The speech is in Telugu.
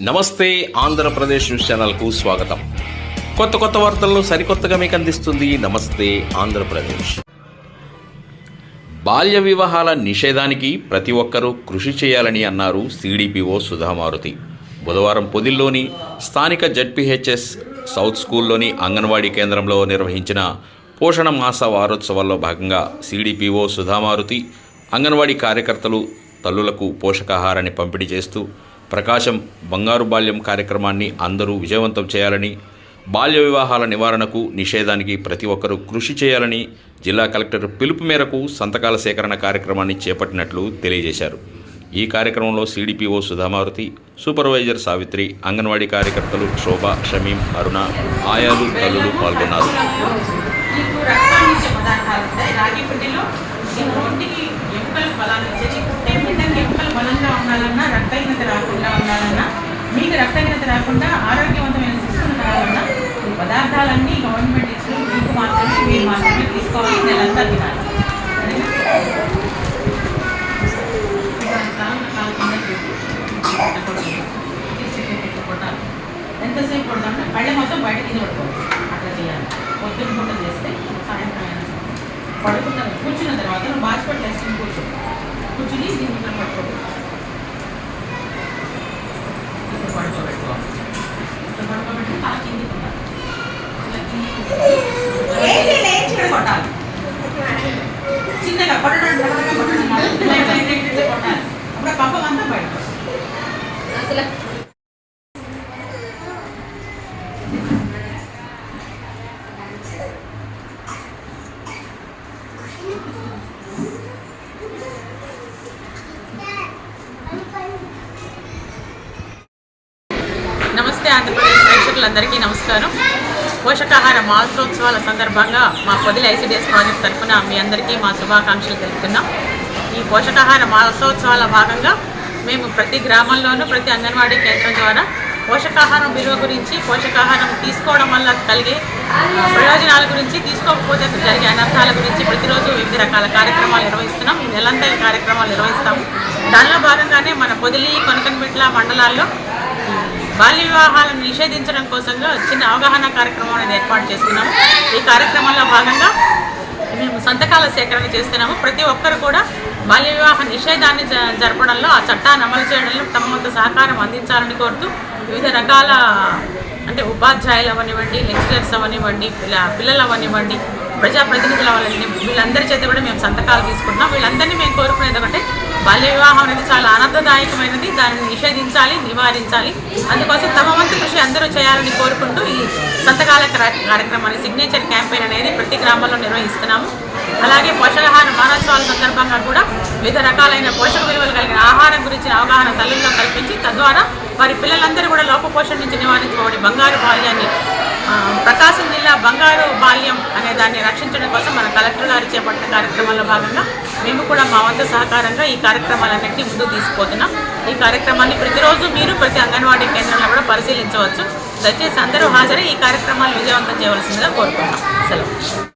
నమస్తే ఆంధ్రప్రదేశ్ న్యూస్ ఛానల్కు స్వాగతం. కొత్త కొత్త వార్తలను సరికొత్తగా మీకు అందిస్తుంది నమస్తే ఆంధ్రప్రదేశ్. బాల్య వివాహాల నిషేధానికి ప్రతి ఒక్కరూ కృషి చేయాలని అన్నారు సిడిపిఓ సుధామారుతి. బుధవారం పొదిల్లోని స్థానిక జడ్పీహెచ్ఎస్ సౌత్ స్కూల్లోని అంగన్వాడీ కేంద్రంలో నిర్వహించిన పోషణ మాస వారోత్సవాల్లో భాగంగా సిడిపిఓ సుధామారుతి అంగన్వాడీ కార్యకర్తలు తల్లులకు పోషకాహారాన్ని పంపిణీ చేస్తూ ప్రకాశం బంగారు బాల్యం కార్యక్రమాన్ని అందరూ విజయవంతం చేయాలని బాల్య వివాహాల నివారణకు నిషేధానికి ప్రతి ఒక్కరూ కృషి చేయాలని జిల్లా కలెక్టర్ పిలుపు మేరకు సంతకాల సేకరణ కార్యక్రమాన్ని చేపట్టినట్లు తెలియజేశారు. ఈ కార్యక్రమంలో సిడిపిఓ సుధామారుతి సూపర్వైజర్ సావిత్రి అంగన్వాడీ కార్యకర్తలు శోభ షమీం అరుణ ఆయాలు తల్లులు పాల్గొన్నారు. రాగి పిండిలో ఈ నోటికి ఎముకలు బలాన్ని ఉండాలన్నా రక్తహీనత రాకుండా ఉండాలన్నా మీకు రక్తహీనత రాకుండా ఆరోగ్యవంతమైన శిక్షణ కావాలన్నా ఈ పదార్థాలన్నీ గవర్నమెంట్ ఇచ్చిన మీకు మాత్రమే మీరు మాత్రమే తీసుకోవాలి నెలంతా తినాలి ఎంతసేపు కొడతామంటే పళ్ళె మొత్తం బయట కింద పడుకోవాలి. అట్లా చేయాలి. పొద్దున్న పూట చేస్తే సాయంత్రం పడుకున్న కూర్చున్న తర్వాత నువ్వు బాస్కెట్ వేసుకుని కూర్చో. కూర్చుని దీన్ని పట్టుకోవాలి అప్పుడు అంతా. నమస్తే ఆంధ్రప్రదేశ్ ప్రేక్షకులందరికీ నమస్కారం. పోషకాహార మాసోత్సవాల సందర్భంగా మా పొదిలి ఐసిడిఎస్ ప్రాజెక్ట్ తరఫున మీ అందరికీ మా శుభాకాంక్షలు తెలుపుతున్నాం. ఈ పోషకాహార మాసోత్సవాల భాగంగా మేము ప్రతి గ్రామంలోనూ ప్రతి అంగన్వాడీ కేంద్రం ద్వారా పోషకాహారం విలువ గురించి పోషకాహారం తీసుకోవడం వల్ల కలిగే ప్రయోజనాల గురించి తీసుకోకపోతే జరిగే అనర్థాల గురించి ప్రతిరోజు వివిధ రకాల కార్యక్రమాలు నిర్వహిస్తున్నాం. ఈ నెలంతా కార్యక్రమాలు నిర్వహిస్తాము. దానిలో భాగంగానే మన పొదిలి కొనకన్మిట్ల మండలాల్లో బాల్య వివాహాలను నిషేధించడం కోసంగా చిన్న అవగాహన కార్యక్రమం అనేది ఏర్పాటు చేస్తున్నాము ఈ కార్యక్రమంలో భాగంగా మేము సంతకాల సేకరణ చేస్తున్నాము. ప్రతి ఒక్కరు కూడా బాల్య వివాహ నిషేధాన్ని జ- జరపడంలో ఆ చట్టాన్ని అమలు చేయడంలో తమ వంతు సహకారం అందించాలని కోరుతూ వివిధ రకాల అంటే ఉపాధ్యాయులు అవనివ్వండి లెక్చరర్స్ అవనివ్వండి పిల్ల పిల్లలు అవనివ్వండి ప్రజాప్రతినిధుల వాళ్ళని వీళ్ళందరి చేత కూడా మేము సంతకాలు తీసుకుంటున్నాం. వీళ్ళందరినీ మేము కోరుకునేది ఒకటే బాల్య వివాహం అనేది చాలా ఆనందదాయకమైనది. దానిని నిషేధించాలి నివారించాలి. అందుకోసం తమ వంతు కృషి అందరూ చేయాలని కోరుకుంటూ ఈ సంతకాల కార్య- కార్యక్రమాన్ని సిగ్నేచర్ క్యాంపెయిన్ అనేది ప్రతి గ్రామంలో నిర్వహిస్తున్నాము. అలాగే పోషకాహార మానోత్సవాల సందర్భంగా కూడా వివిధ రకాలైన పోషక విలువలు కలిగిన ఆహారం గురించిన అవగాహన తల్లుల్లో కల్పించి తద్వారా వారి పిల్లలందరూ కూడా లోపపోషణ నుంచి నివారించుకోవడం బంగారు బాల్యాన్ని ప్రకాశం జిల్లా బంగారు బాల్యం అనే దాన్ని రక్షించడం కోసం మన కలెక్టర్ గారు చేపట్టిన కార్యక్రమంలో భాగంగా మేము కూడా మా వంతు సహకారంగా ఈ కార్యక్రమాలన్నింటినీ ముందుకు తీసుకుపోతున్నాం. ఈ కార్యక్రమాన్ని ప్రతిరోజు మీరు ప్రతి అంగన్వాడీ కేంద్రంలో కూడా పరిశీలించవచ్చు. దయచేసి అందరూ హాజరై ఈ కార్యక్రమాన్ని విజయవంతం చేయవలసిందిగా కోరుకుంటున్నాం. సెలవు.